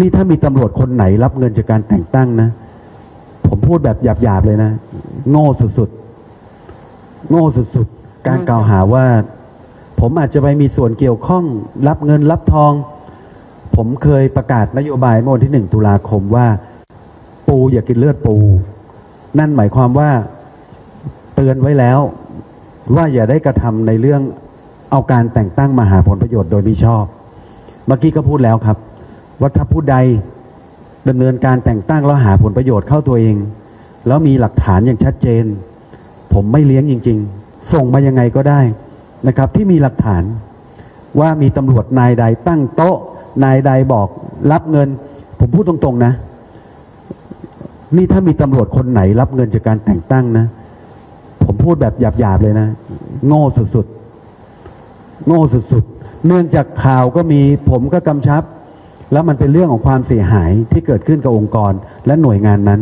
นี่ถ้ามีตำรวจคนไหนรับเงินจากการแต่งตั้งนะ ผมพูดแบบหยาบๆเลยนะ โง่สุดๆ โง่สุดๆ การกล่าวหาว่า ผมอาจจะไปมีส่วนเกี่ยวข้อง รับเงินรับทอง ผมเคยประกาศนโยบายเมื่อวันที่หนึ่งตุลาคมว่า ปูอย่ากินเลือดปู นั่นหมายความว่าเตือนไว้แล้ว ว่าอย่าได้กระทำในเรื่องเอาการแต่งตั้งมาหาผลประโยชน์โดยมิชอบ เมื่อกี้ก็พูดแล้วครับ ว่าถ้าผู้ใดดำเนินการแต่งตั้งแล้วหาผลประโยชน์เข้าตัวเอง แล้วมีหลักฐานอย่างชัดเจน ผมไม่เลี้ยงจริง ๆ ส่งมายังไงก็ได้นะครับที่มีหลักฐานว่ามีตำรวจนายใดตั้งโต๊ะนายใดบอกรับเงิน ผมพูดตรงๆนะ นี่ถ้ามีตำรวจคนไหนรับเงินจากการแต่งตั้งนะ ผมพูดแบบหยาบๆเลยนะ โง่สุดๆ โง่สุดๆ เนื่องจากข่าวก็มีผมก็กำชับ แล้วมันเป็นเรื่องของความเสียหายที่เกิดขึ้นกับองค์กรและหน่วยงานนั้น